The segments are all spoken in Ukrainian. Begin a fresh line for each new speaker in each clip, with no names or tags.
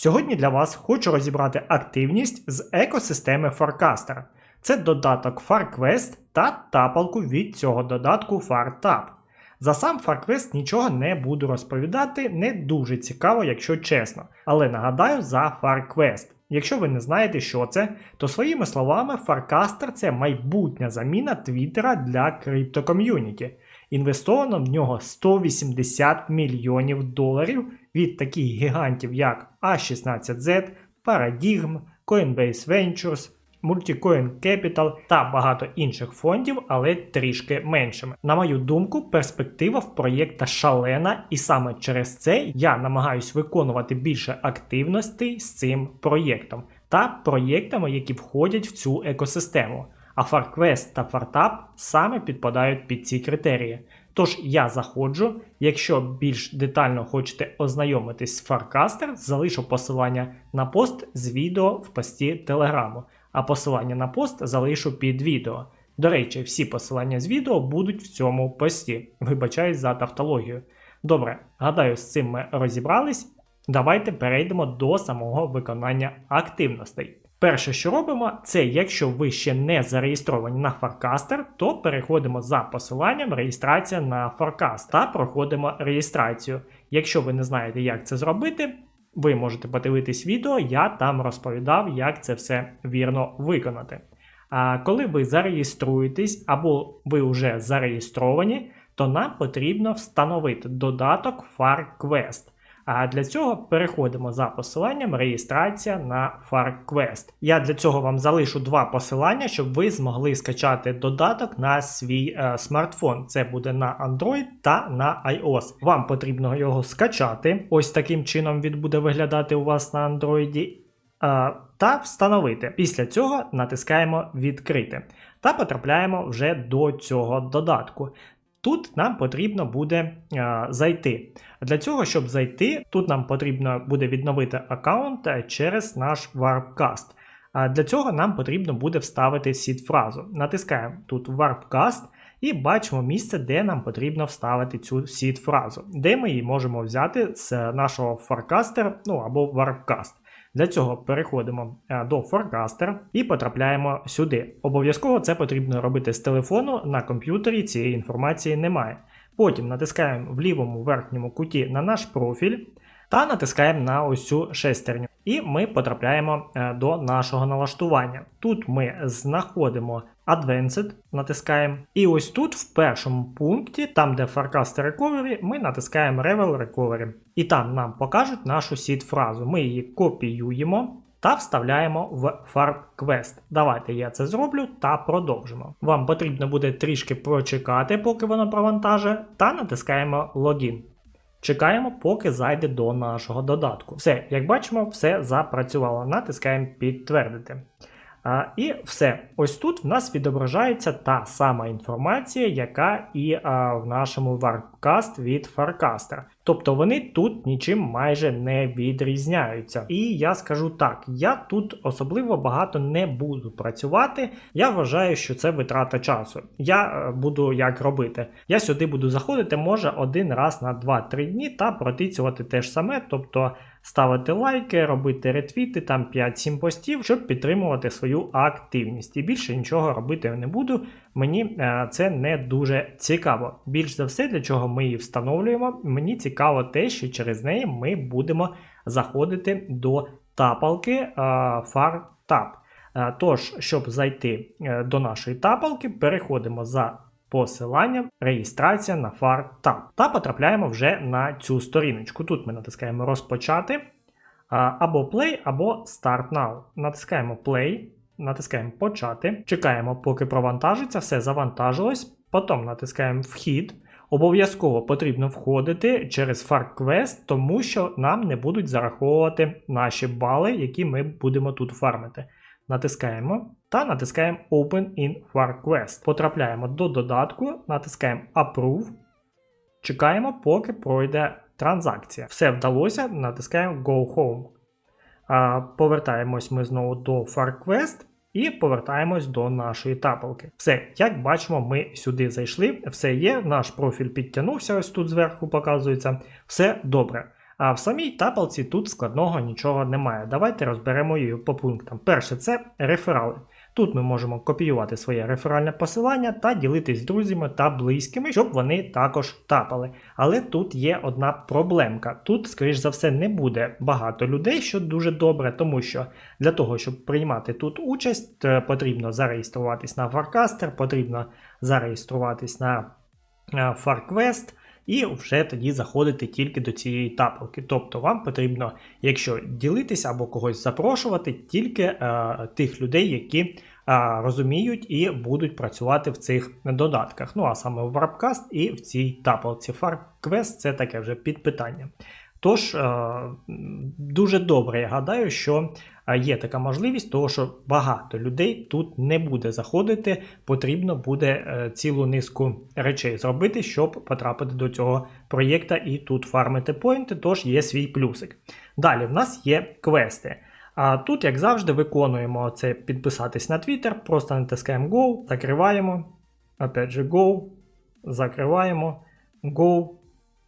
Сьогодні для вас хочу розібрати активність з екосистеми Forecaster. Це додаток FarQuest та тапалку від цього додатку FarTap. За сам FarQuest нічого не буду розповідати, не дуже цікаво, якщо чесно. Але нагадаю за FarQuest. Якщо ви не знаєте, що це, то своїми словами, Farcaster це майбутня заміна Твіттера для криптоком'юніті. Інвестовано в нього 180 мільйонів доларів від таких гігантів, як A16Z, Paradigm, Coinbase Ventures, Multicoin Capital та багато інших фондів, але трішки меншими. На мою думку, перспектива в проєкта шалена, і саме через це я намагаюсь виконувати більше активностей з цим проєктом та проєктами, які входять в цю екосистему. А FarQuest та FarTap саме підпадають під ці критерії. Тож я заходжу. Якщо більш детально хочете ознайомитись з Farcaster, залишу посилання на пост з відео в пості Телеграму, а посилання на пост залишу під відео. До речі, всі посилання з відео будуть в цьому пості. Вибачаюсь за тавтологію. Добре, гадаю, з цим ми розібрались. Давайте перейдемо до самого виконання активностей. Перше, що робимо, це якщо ви ще не зареєстровані на Farcaster, то переходимо за посиланням реєстрація на Farcast та проходимо реєстрацію. Якщо ви не знаєте, як це зробити, ви можете подивитись відео, я там розповідав, як це все вірно виконати. А коли ви зареєструєтесь або ви вже зареєстровані, то нам потрібно встановити додаток FarQuest. А для цього переходимо за посиланням реєстрація на FarQuest. Я для цього вам залишу два посилання, щоб ви змогли скачати додаток на свій е, смартфон. Це буде на Android та на iOS. Вам потрібно його скачати. Ось таким чином він буде виглядати у вас на Android. Е, та встановити. Після цього натискаємо Відкрити та потрапляємо вже до цього додатку. Тут нам потрібно буде а, зайти. Для цього, щоб зайти, тут нам потрібно буде відновити аккаунт через наш Warpcast. А для цього нам потрібно буде вставити сід-фразу. Натискаємо тут Warpcast і бачимо місце, де нам потрібно вставити цю сід-фразу, де ми її можемо взяти з нашого Forecaster ну або Warpcast. Для цього переходимо до Forecaster і потрапляємо сюди. Обов'язково це потрібно робити з телефону, на комп'ютері цієї інформації немає. Потім натискаємо в лівому верхньому куті на наш профіль та натискаємо на ось цю шестерню. І ми потрапляємо до нашого налаштування. Тут ми знаходимо Advanced, натискаємо. І ось тут, в першому пункті, там де Forecast Recovery, ми натискаємо Revel Recovery. І там нам покажуть нашу сід-фразу. Ми її копіюємо та вставляємо в FarQuest. Давайте я це зроблю та продовжимо. Вам потрібно буде трішки прочекати, поки воно провантаже, та натискаємо Login. Чекаємо, поки зайде до нашого додатку. Все, як бачимо, все запрацювало. Натискаємо підтвердити. А, І все. Ось тут в нас відображається та сама інформація, яка і а, в нашому Warpcast від Farcaster. Тобто вони тут нічим майже не відрізняються. І я скажу так: я тут особливо багато не буду працювати. Я вважаю, що це витрата часу. Я буду як робити. Я сюди буду заходити, може, один раз на 2-3 дні та протицювати те ж саме. тобто ставити лайки, робити ретвіти, там 5-7 постів, щоб підтримувати свою активність. І більше нічого робити не буду. Мені е, це не дуже цікаво. Більш за все, для чого ми її встановлюємо, мені цікаво те, що через неї ми будемо заходити до тапалки е, FarTap. Е, тож, щоб зайти до нашої тапалки, переходимо за посиланням реєстрація на FarTab та потрапляємо вже на цю сторіночку. Тут ми натискаємо розпочати або Play, або Start Now. Натискаємо Play, натискаємо Почати, чекаємо, поки провантажиться, все завантажилось. Потім натискаємо Вхід. Обов'язково потрібно входити через FarQuest, тому що нам не будуть зараховувати наші бали, які ми будемо тут фармити. Натискаємо та натискаємо Open in FarQuest. Потрапляємо до додатку, натискаємо Approve. Чекаємо, поки пройде транзакція. Все вдалося, натискаємо Go Home. Повертаємось ми знову до FarQuest і повертаємось до нашої тапалки. Все, як бачимо, ми сюди зайшли, все є, наш профіль підтягнувся, ось тут зверху показується, все добре. А в самій тапалці тут складного нічого немає. Давайте розберемо її по пунктам. Перше, це реферали. Тут ми можемо копіювати своє реферальне посилання та ділитись з друзями та близькими, щоб вони також тапали. Але тут є одна проблемка. Тут, скоріш за все, не буде багато людей, що дуже добре, тому що для того, щоб приймати тут участь, е, потрібно зареєструватись на Farcaster, потрібно зареєструватись на е, FarQuest. І вже тоді заходити тільки до цієї тапелки. Тобто вам потрібно, якщо ділитися або когось запрошувати, тільки е, тих людей, які е, розуміють і будуть працювати в цих додатках. Ну а саме в Warpcast і в цій тапелці. FarQuest це таке вже під питання. Тож, е, дуже добре, я гадаю, що е, є така можливість, того що багато людей тут не буде заходити, потрібно буде е, цілу низку речей зробити, щоб потрапити до цього проєкта і тут фармити поінти, тож є свій плюсик. Далі в нас є квести. А тут, як завжди, виконуємо це підписатись на Twitter, просто натискаємо Go, закриваємо. Опять же, Go, закриваємо, Go.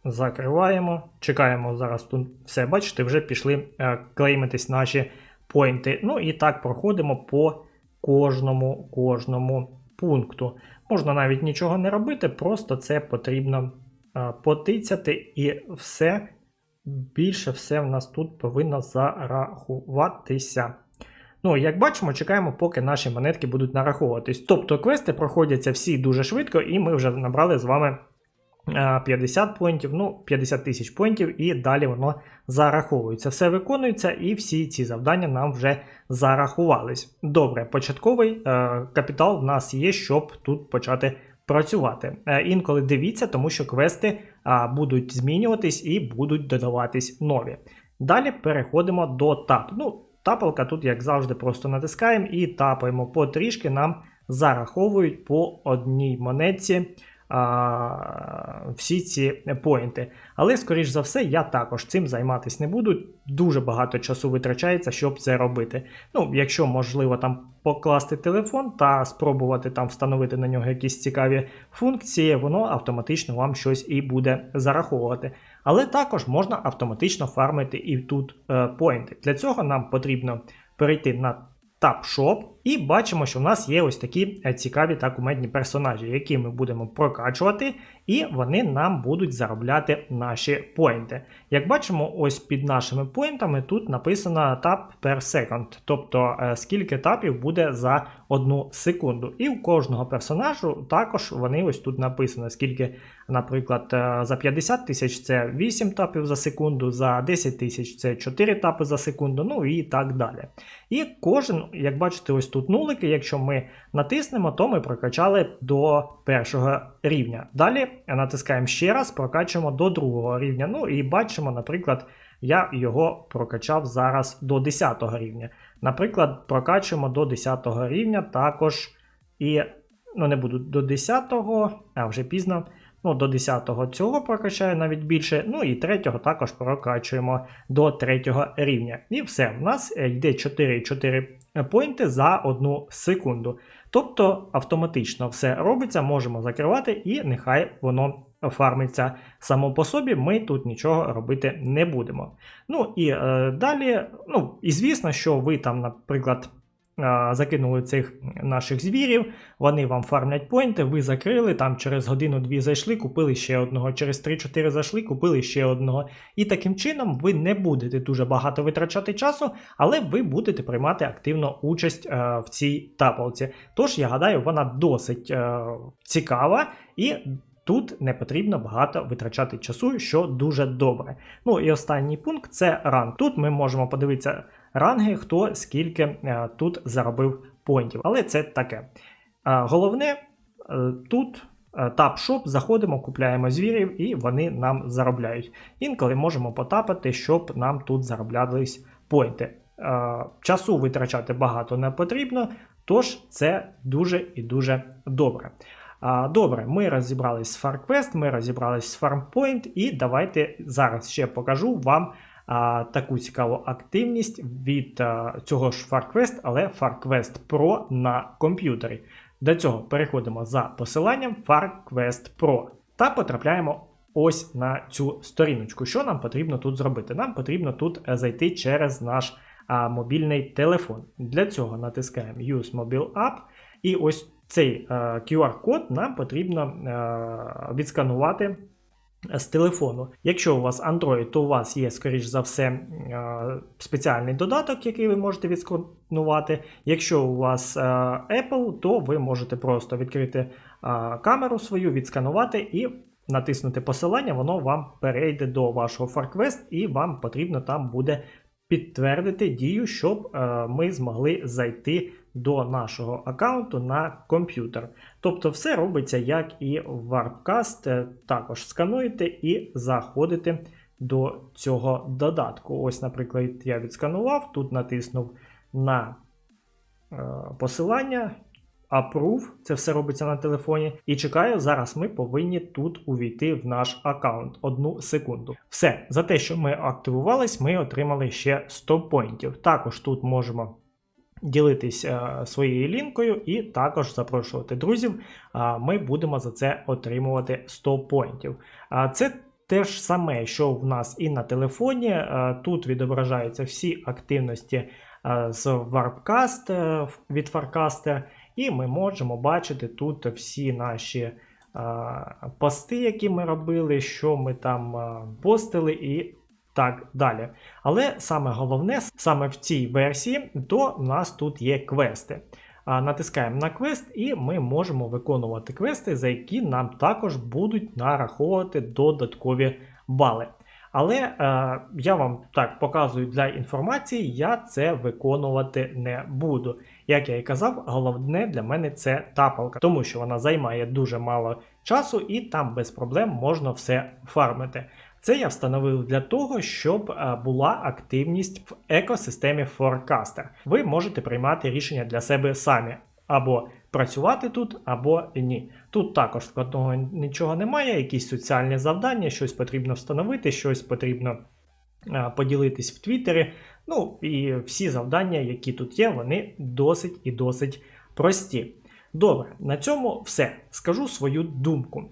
Закриваємо. Чекаємо зараз тут все. Бачите, вже пішли е, клеймитись наші поінти. Ну і так проходимо по кожному кожному пункту. Можна навіть нічого не робити, просто це потрібно е, потицяти, і все більше все в нас тут повинно зарахуватися. Ну, як бачимо, чекаємо, поки наші монетки будуть нараховуватись. Тобто квести проходяться всі дуже швидко, і ми вже набрали з вами. 50 поінтів, ну 50 тисяч поінтів, і далі воно зараховується. Все виконується, і всі ці завдання нам вже зарахувались. Добре, початковий е, капітал в нас є, щоб тут почати працювати. Е, інколи дивіться, тому що квести е, будуть змінюватись і будуть додаватись нові. Далі переходимо до тап. Ну, Тапалка тут, як завжди, просто натискаємо і тапаємо потрішки, нам зараховують по одній монетці всі ці поінти. Але, скоріш за все, я також цим займатися не буду. Дуже багато часу витрачається, щоб це робити. Ну, якщо можливо там покласти телефон та спробувати там встановити на нього якісь цікаві функції, воно автоматично вам щось і буде зараховувати. Але також можна автоматично фармити і тут е, поінти. Для цього нам потрібно перейти на Tab Shop. І бачимо, що в нас є ось такі е, цікаві та кумедні персонажі, які ми будемо прокачувати, і вони нам будуть заробляти наші поінти. Як бачимо, ось під нашими поінтами тут написано tap per second, тобто е, скільки тапів буде за одну секунду. І у кожного персонажу також вони ось тут написано, скільки, наприклад, е, за 50 тисяч це 8 тапів за секунду, за 10 тисяч це 4 тапи за секунду, ну і так далі. І кожен, як бачите, ось тут нулики. Якщо ми натиснемо, то ми прокачали до першого рівня. Далі натискаємо ще раз, прокачуємо до другого рівня. Ну і бачимо, наприклад, я його прокачав зараз до 10 рівня. Наприклад, прокачуємо до 10 рівня також і, ну, не буду до 10, а вже пізно. Ну, До 10-го цього прокачаю навіть більше. Ну і 3-го також прокачуємо до 3-го рівня. І все, в нас йде 4,4 поінти за одну секунду. Тобто автоматично все робиться, можемо закривати, і нехай воно фармиться само по собі. Ми тут нічого робити не будемо. Ну і е, далі, ну, і звісно, що ви там, наприклад закинули цих наших звірів, вони вам фармлять поінти, ви закрили, там через годину-дві зайшли, купили ще одного, через 3-4 зайшли, купили ще одного. І таким чином ви не будете дуже багато витрачати часу, але ви будете приймати активно участь е, в цій тапалці. Тож, я гадаю, вона досить е, цікава і. Тут не потрібно багато витрачати часу, що дуже добре. Ну і останній пункт це ранг. Тут ми можемо подивитися ранги, хто скільки е, тут заробив поінтів. Але це таке. Головне, е, тут е, тап-шоп, заходимо, купляємо звірів і вони нам заробляють. Інколи можемо потапати, щоб нам тут зароблялись пойнти. Е, Часу витрачати багато не потрібно, тож це дуже і дуже добре. Добре, ми розібрались з FarQuest, ми розібрались з FarmPoint, і давайте зараз ще покажу вам а, таку цікаву активність від а, цього ж FarQuest, але FarQuest Pro на комп'ютері. До цього переходимо за посиланням FarQuest Pro та потрапляємо ось на цю сторіночку. Що нам потрібно тут зробити? Нам потрібно тут е, зайти через наш а, мобільний телефон. Для цього натискаємо Use Mobile App, і ось цей е, QR-код нам потрібно е, відсканувати з телефону. Якщо у вас Android, то у вас є, скоріш за все, е, спеціальний додаток, який ви можете відсканувати. Якщо у вас е, Apple, то ви можете просто відкрити е, камеру свою, відсканувати і натиснути посилання, воно вам перейде до вашого FarQuest, і вам потрібно там буде підтвердити дію, щоб е, ми змогли зайти до нашого аккаунту на комп'ютер. Тобто все робиться як і в Warpcast, е, також скануєте і заходите до цього додатку. Ось, наприклад, я відсканував, тут натиснув на е, посилання. Approve, це все робиться на телефоні. І чекаю, зараз ми повинні тут увійти в наш аккаунт. Одну секунду. Все, за те, що ми активувались, ми отримали ще 100 поінтів. Також тут можемо ділитись е, своєю лінкою і також запрошувати друзів. Ми будемо за це отримувати 100 поінтів. Це те ж саме, що в нас і на телефоні. Е, Тут відображаються всі активності е, з Warpcast від Farcaster, і ми можемо бачити тут всі наші е, пости, які ми робили, що ми там е, постили і так далі. Але саме головне, саме в цій версії, то в нас тут є квести. Натискаємо на квест, і ми можемо виконувати квести, за які нам також будуть нараховувати додаткові бали. Але е, я вам так показую для інформації, я це виконувати не буду. Як я і казав, головне для мене це тапалка, тому що вона займає дуже мало часу і там без проблем можна все фармити. Це я встановив для того, щоб е, була активність в екосистемі Forecaster. Ви можете приймати рішення для себе самі. Або працювати тут, або ні. Тут також складного нічого немає, якісь соціальні завдання, щось потрібно встановити, щось потрібно е, поділитись в Твіттері. Ну і всі завдання, які тут є, вони досить і досить прості. Добре, на цьому все. Скажу свою думку.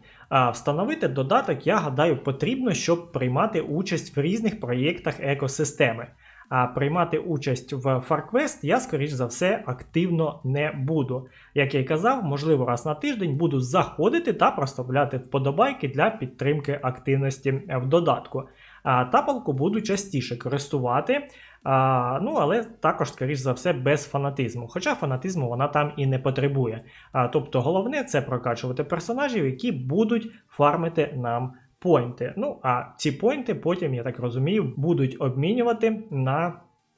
Встановити додаток, я гадаю, потрібно, щоб приймати участь в різних проєктах екосистеми. А приймати участь в FarQuest я, скоріш за все, активно не буду. Як я й казав, можливо, раз на тиждень буду заходити та проставляти вподобайки для підтримки активності в додатку. А Тапалку буду частіше користувати, а, ну але також, скоріш за все, без фанатизму. Хоча фанатизму вона там і не потребує. А, Тобто головне це прокачувати персонажів, які будуть фармити нам поінти. Ну, а ці поінти потім, я так розумію, будуть обмінювати на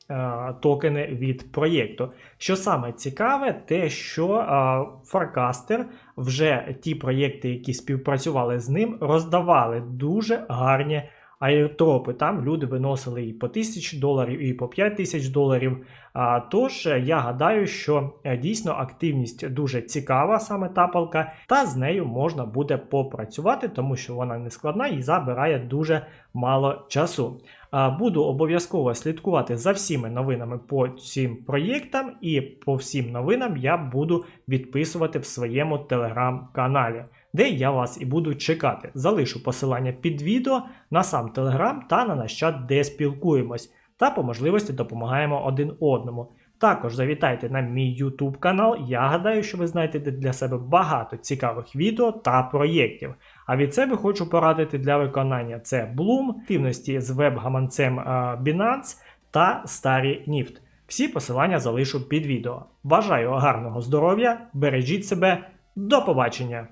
е, токени від проєкту. Що саме цікаве, те, що е, Farcaster вже ті проєкти, які співпрацювали з ним, роздавали дуже гарні. Аєртропи там люди виносили і по 1000 доларів, і по 5 тисяч доларів. А, Тож я гадаю, що е, дійсно активність дуже цікава, саме тапалка, та з нею можна буде попрацювати, тому що вона не складна і забирає дуже мало часу. Буду обов'язково слідкувати за всіми новинами по цим проєктам, і по всім новинам я буду відписувати в своєму телеграм-каналі де я вас і буду чекати. Залишу посилання під відео на сам Телеграм та на наш чат, де спілкуємось, та по можливості допомагаємо один одному. Також завітайте на мій YouTube канал. Я гадаю, що ви знайдете для себе багато цікавих відео та проєктів. А від себе хочу порадити для виконання це Bloom, активності з веб-гаманцем Binance та Старі Ніфт. Всі посилання залишу під відео. Бажаю гарного здоров'я, бережіть себе, до побачення!